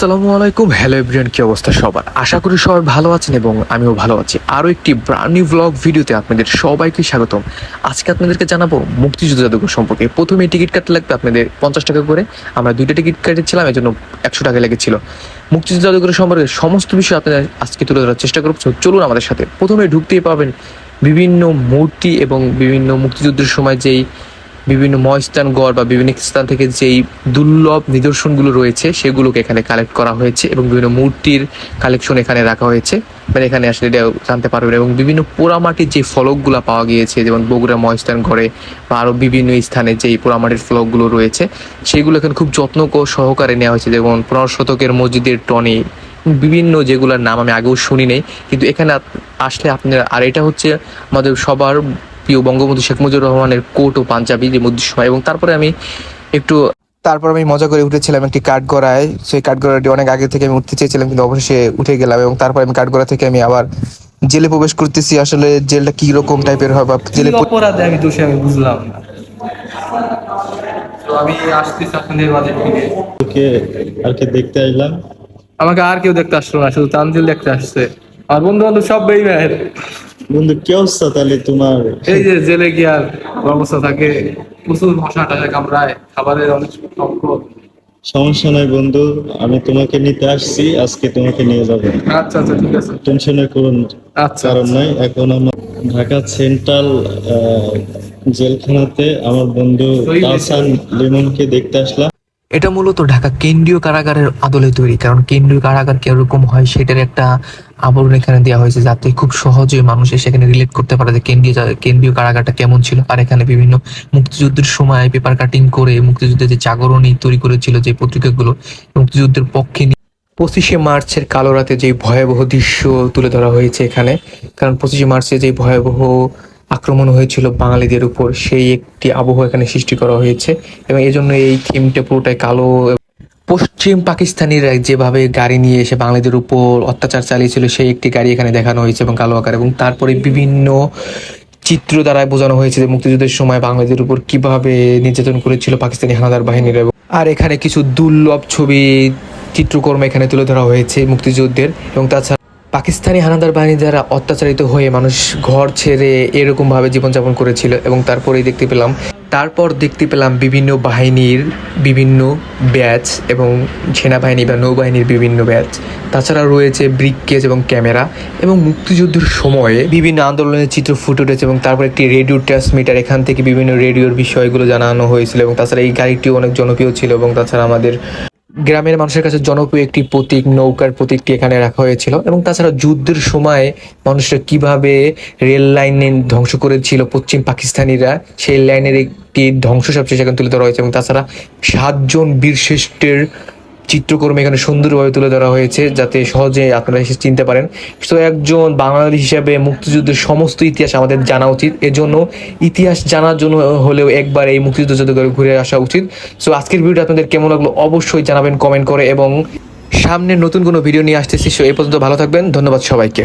আসসালামু আলাইকুম। Hello everyone কি অবস্থা সবার? আশা করি সবাই ভালো আছেন এবং আমিও ভালো আছি। আরও একটি ব্রান্ড নিউ ব্লগ ভিডিওতে আপনাদের সবাইকে স্বাগতম। আজকে আপনাদেরকে জানাব মুক্তিযুদ্ধ জাদুঘর সম্পর্কে। প্রথমে টিকিট কাটতে লাগবে আপনাদের পঞ্চাশ টাকা করে। আমরা দুইটা টিকিট কেটেছিলাম এর জন্য একশো টাকা লেগেছিল। মুক্তিযুদ্ধ জাদুঘর সম্পর্কে সমস্ত বিষয় আপনাদের আজকে তুলে ধরার চেষ্টা করব। চলুন আমাদের সাথে। প্রথমে ঢুকতেই পাবেন বিভিন্ন মূর্তি এবং বিভিন্ন মুক্তিযুদ্ধের সময় যেই বিভিন্ন ময়স্থানগড় বা বিভিন্ন স্থান থেকে যেই দুর্লভ নিদর্শনগুলো রয়েছে, সেগুলোকে এখানে কালেক্ট করা হয়েছে এবং বিভিন্ন মূর্তির কালেকশন এখানে রাখা হয়েছে। মানে এখানে আসলে এটা জানতে পারবেন এবং বিভিন্ন পোড়ামাটির যে ফলকগুলো পাওয়া গিয়েছে, যেমন বগুড়া ময়স্থান ঘরে বা আরও বিভিন্ন স্থানে যেই পোড়ামাটির ফলকগুলো রয়েছে, সেগুলো এখানে খুব যত্ন সহকারে নেওয়া হয়েছে। যেমন পনেরো শতকের মসজিদের টনি, বিভিন্ন যেগুলোর নাম আমি আগেও শুনি নাই, কিন্তু এখানে আসলে আপনারা, আর এটা হচ্ছে আমাদের সবার প্রিয় বঙ্গবন্ধু শেখ মুজিবুর রহমানের কোট ও পাঞ্জাবি যে মুদ্রিত সময় এবং তারপরে আমি একটু তারপর আমি মজা করে উঠেছিলাম একটি কাঠগড়ায়। সেই কাঠগড়াটি অনেক আগে থেকে আমি উঠতে চেয়েছিলাম কিন্তু অবশেষে উঠে গেলাম এবং তারপর আমি কাঠগড়া থেকে আমি আবার জেলে প্রবেশ করতেছি। আসলে জেলটা কি রকম টাইপের হয় বা জেলে অপরাধে আমি দোষী আমি বুঝলাম না। তো আমি আসতেছি আপনাদের মাঝে ফিরে। তোকে আর কি দেখতে আইলাম? আমাকে আর কেউ দেখতে আসলো না শুধু তানজিল দেখতে আসছে। আর বন্ধু বান্ধব সব বেইমান বন্ধু কি অবস্থা তাহলে তোমার? এই যে জেলে কি আর অবস্থা থাকে প্রচুর মশা টাকা কামড়ায় খাবারের অনেক সংকট সমস্যা নাই বন্ধু আমি তোমাকে নিতে আসছি আজকে তোমাকে নিয়ে যাব। আচ্ছা আচ্ছা ঠিক আছে। টেনশনের করুন আচ্ছা কারণ নাই এখন আমার ঢাকা সেন্ট্রাল আহ, জেলখানাতে আমার বন্ধু তাহসান লিমনকে দেখতে আসলাম। এটা মূলত ঢাকা কেন্দ্রীয় কারাগারের আদলে তৈরি কারণ কেন্দ্রীয় কারাগার কীরকম হয় সেটার একটা আবরণ এখানে দেওয়া হয়েছে যাতে খুব সহজে মানুষ সেখানে রিলেট করতে পারে যে কেন্দ্রীয় কেন্দ্রীয় কারাগারটা কেমন ছিল। আর এখানে বিভিন্ন মুক্তিযুদ্ধের সময় পেপার কাটিং করে, মুক্তিযুদ্ধের যে জাগরণী তৈরি করেছিল যে পত্রিকাগুলো, মুক্তিযুদ্ধের পক্ষে পঁচিশে মার্চের কালো রাতে যে ভয়াবহ দৃশ্য তুলে ধরা হয়েছে এখানে, কারণ পঁচিশে মার্চে যে ভয়াবহ আক্রমণ হয়েছিল বাঙালিদের উপর, সেই একটি আবহ এখানে সৃষ্টি করা হয়েছে এবং এই জন্য এই থিমটা পুরোটাই কালো পশ্চিম পাকিস্তানিরা যেভাবে গাড়ি নিয়ে এসে বাঙালিদের উপর অত্যাচার চালিয়েছিল, সেই একটি গাড়ি এখানে দেখানো হয়েছে এবং কালো আকার এবং তারপরে বিভিন্ন চিত্র দ্বারা বোঝানো হয়েছে যে মুক্তিযুদ্ধের সময় বাঙালিদের উপর কীভাবে নির্যাতন করেছিল পাকিস্তানি হানাদার বাহিনীর আর এখানে কিছু দুর্লভ ছবি, চিত্রকর্ম এখানে তুলে ধরা হয়েছে মুক্তিযুদ্ধের এবং তাছাড়া পাকিস্তানি হানাদার বাহিনী দ্বারা অত্যাচারিত হয়ে মানুষ ঘর ছেড়ে এরকম ভাবে জীবনযাপন করেছিল এবং তারপরেই দেখতে পেলাম তারপর দেখতে পেলাম বিভিন্ন বাহিনীর বিভিন্ন ব্যাচ এবং সেনাবাহিনী বা নৌবাহিনীর বিভিন্ন ব্যাচ। তাছাড়া রয়েছে ব্রিকেজ এবং ক্যামেরা এবং মুক্তিযুদ্ধের সময়ে বিভিন্ন আন্দোলনের চিত্র ফুটে উঠেছে এবং তারপর একটি রেডিও ট্রান্সমিটার। এখান থেকে বিভিন্ন রেডিওর বিষয়গুলো জানানো হয়েছিল এবং তাছাড়া এই গাড়িটিও অনেক জনপ্রিয় ছিল এবং তাছাড়া আমাদের গ্রামের মানুষের কাছে জনপ্রিয় একটি প্রতীক, নৌকার প্রতীকটি এখানে রাখা হয়েছিল এবং তাছাড়া যুদ্ধের সময় মানুষরা কীভাবে রেল লাইন ধ্বংস করেছিল, পশ্চিম পাকিস্তানিরা সেই লাইনের একটি ধ্বংস সবচেয়ে সেখানে তুলে ধরা হয়েছে এবং তাছাড়া সাতজন বীরশ্রেষ্ঠের চিত্রকর্ম এখানে সুন্দরভাবে তুলে ধরা হয়েছে যাতে সহজে আপনারা এসে চিনতে পারেন। তো একজন বাঙালি হিসাবে মুক্তিযুদ্ধের সমস্ত ইতিহাস আমাদের জানা উচিত। এজন্য ইতিহাস জানার জন্য হলেও একবার এই মুক্তিযুদ্ধ জাদুঘরে ঘুরে আসা উচিত। সো আজকের ভিডিওটা আপনাদের কেমন লাগল অবশ্যই জানাবেন কমেন্ট করে এবং সামনে নতুন কোনো ভিডিও নিয়ে আসতেছি, সো এই পর্যন্ত ভালো থাকবেন। ধন্যবাদ সবাইকে।